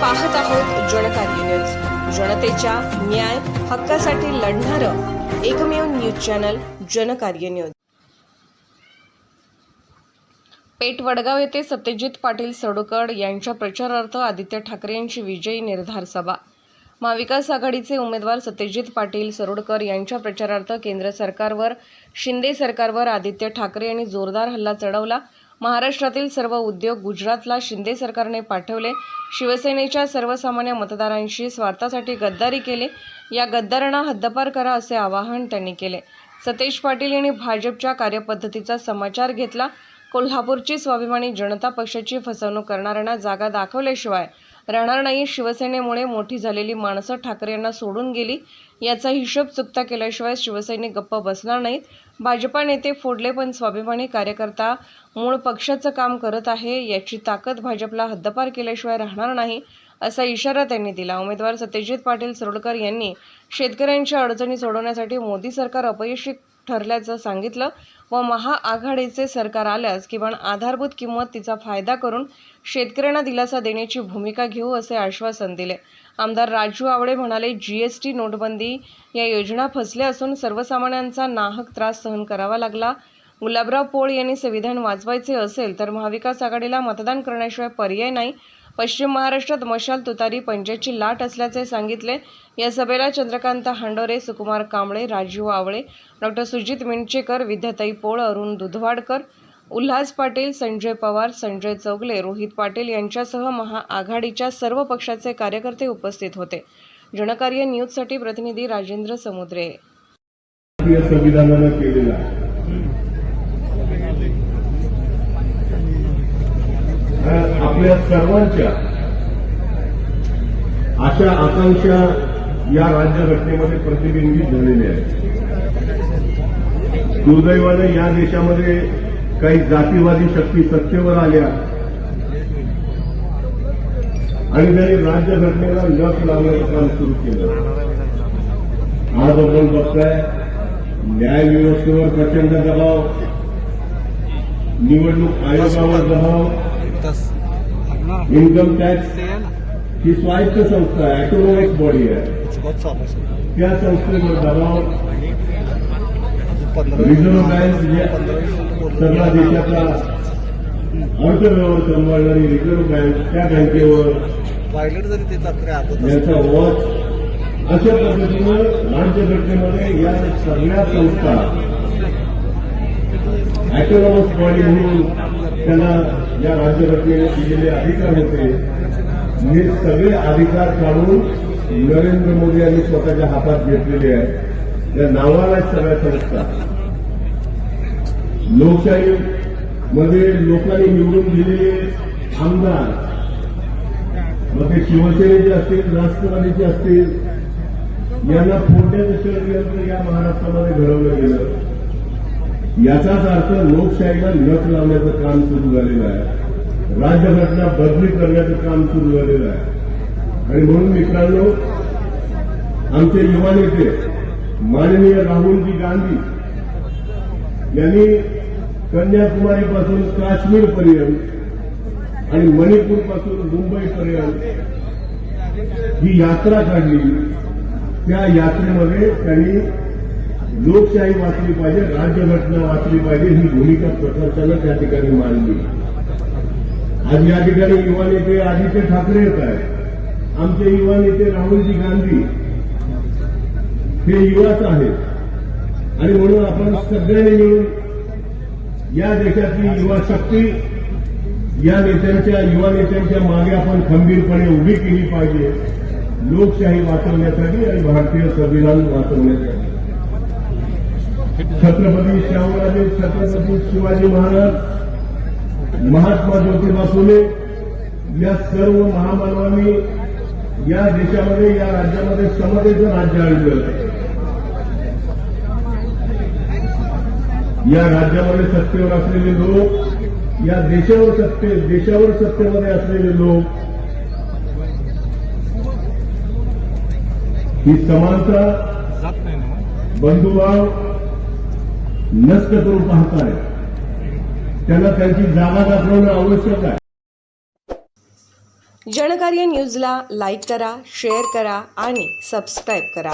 पाहत आहोत जनकार्य न्यूज. जनतेच्या न्याय हक्कासाठी लढणारं एकमेव news channel Janakarya news. Peth Vadgaon येथे सत्यजित पाटील सडोकड यांच्या प्रचारार्थ आदित्य ठाकरे यांची विजयी निर्धार सभा. महाविकास आघाडीचे उमेदवार सत्यजित पाटील सरोडकर यांच्या प्रचारार्थ केंद्र सरकारवर शिंदे सरकारवर आदित्य ठाकरे यांनी जोरदार हल्ला चढवला. महाराष्ट्रातील सर्व उद्योग गुजरातला शिंदे सरकारने पाठवले. शिवसेनेच्या सर्वसामान्य मतदारांशी स्वार्थासाठी गद्दारी केली. या गद्दारांना हद्दपार करा असे आवाहन त्यांनी केले. सतेज पाटील यांनी भाजपच्या कार्यपद्धतीचा समाचार घेतला. कोल्हापूरची स्वाभिमानी जनता पक्षाची फसवणूक करणाऱ्यांना जागा दाखवल्याशिवाय राहणार नाही. शिवसेनेमुळे मोठी झालेली माणसं ठाकरे यांना सोडून गेली. याचा हिशोब चुकता केल्याशिवाय शिवसैनिक गप्प बसणार नाहीत. भाजपा नेते फोडले पण स्वाभिमानी कार्यकर्ता मूळ पक्षाचं काम करत आहे. याची ताकद भाजपला हद्दपार केल्याशिवाय राहणार नाही असा इशारा त्यांनी दिला. उमेदवार सत्यजित पाटील सरोडकर यांनी शेतकऱ्यांच्या अडचणी सोडवण्यासाठी मोदी सरकार अपयशी ठरल्याचं सांगितलं व महाआघाडीचे सरकार आल्यास किमान आधारभूत किंमत तिचा फायदा करून शेतकऱ्यांना दिलासा देण्याची भूमिका घेऊ असे आश्वासन दिले. आमदार राजू आवडे म्हणाले जी एस टी नोटबंदी या योजना फसल्या असून सर्वसामान्यांचा नाहक त्रास सहन करावा लागला. गुलाबराव पोळ यांनी संविधान वाचवायचे असेल तर महाविकास आघाडीला मतदान करण्याशिवाय पर्याय नाही. पश्चिम महाराष्ट्रात मशाल तुतारी पंचायतची लाट असल्याचे सांगितले. या सभेला चंद्रकांत हांडोरे सुकुमार कांबळे राजीव आवळे डॉक्टर सुजित मिंचेकर विद्याताई पोळ अरुण दुधवाडकर उल्हास पाटील संजय पवार संजय चौगले रोहित पाटील यांच्यासह महाआघाडीच्या सर्व पक्षाचे कार्यकर्ते उपस्थित होते. जनकार्य न्यूजसाठी प्रतिनिधी राजेंद्र समुद्रे. संविधानानं केलेला आहे हा आपल्या सर्वांच्या अशा आकांक्षा या राज्यघटनेमध्ये प्रतिबिंबित झालेल्या आहेत. दुर्दैवाने या देशामध्ये काही जातीवादी शक्ती सत्तेवर आल्या आणि त्यांनी राज्यघटनेला लस लावण्याचं काम सुरू केलं. आज आपण बघताय न्याय व्यवस्थेवर प्रचंड दबाव निवडणूक आयोगावर दबाव इन्कम टॅक्स ही स्वायत्त संस्था आहे ऑटोनॉमिक बॉडी आहे त्या संस्थेवर दबाव रिझर्व्ह बँक सगळा देशाचा अर्थव्यवहार सांभाळणारी रिझर्व्ह बँक त्या बँकेवर पायलट जरी ते तक्रार आता याचा वॉच अशा पद्धतीनं राज्यघटनेमध्ये या सगळ्या संस्था ऑटोनॉमस बॉडी म्हणून त्यांना या राज्यघटनेने दिलेले अधिकार होते. हे सगळे अधिकार काढून नरेंद्र मोदी यांनी स्वतःच्या हातात घेतलेले आहेत. या नावाला सगळ्या संस्था लोकशाही मध्ये लोकांनी निवडून दिलेले आमदार मग ते शिवसेनेचे असतील राष्ट्रवादीचे असतील यांना फोडण्याचं षडयंत्र या महाराष्ट्रामध्ये घडवलं गेलं. याचाच अर्थ लोकशाहीला नख लावण्याचं काम सुरू झालेलं आहे. राज्यघटना बदली करण्याचं काम सुरू झालेलं आहे. आणि म्हणून मित्रांनो आमचे युवा नेते माननीय राहुलजी गांधी यांनी कन्याकुमारीपासून काश्मीरपर्यंत आणि मणिपूरपासून मुंबईपर्यंत ही यात्रा काढली. त्या यात्रेमध्ये त्यांनी लोकशाही वाचली पाहिजे राज्यघटना वाचली पाहिजे ही भूमिका प्रकर्षानं त्या ठिकाणी मांडली. आज या ठिकाणी युवा नेते आदित्य ठाकरे येत आहेत. आमचे युवा नेते राहुलजी गांधी हे युवाच आहेत. आणि म्हणून आपण सगळ्यांनी मिळून या देशातली युवा शक्ती या नेत्यांच्या युवा नेत्यांच्या मागे आपण खंबीरपणे उभी केली पाहिजे. लोकशाही वाचवण्यासाठी आणि भारतीय संविधान वाचवण्यासाठी. छत्रपती शाहूराजे छत्रपती शिवाजी महाराज महात्मा ज्योतिबा फुले या सर्व महामानवांनी या देशामध्ये या राज्यामध्ये समतेचं राज्य आणलं या राज्यामध्ये सत्तेवर असलेले लोक या देशावर सत्ते देशावर सत्तेमध्ये असलेले लोक ही समानता बंधुभाव नष्ट करून पाहताय. त्यांना त्यांची जागा दाखवणं आवश्यक आहे. जनकार्य न्यूजला लाईक करा शेअर करा आणि सबस्क्राईब करा.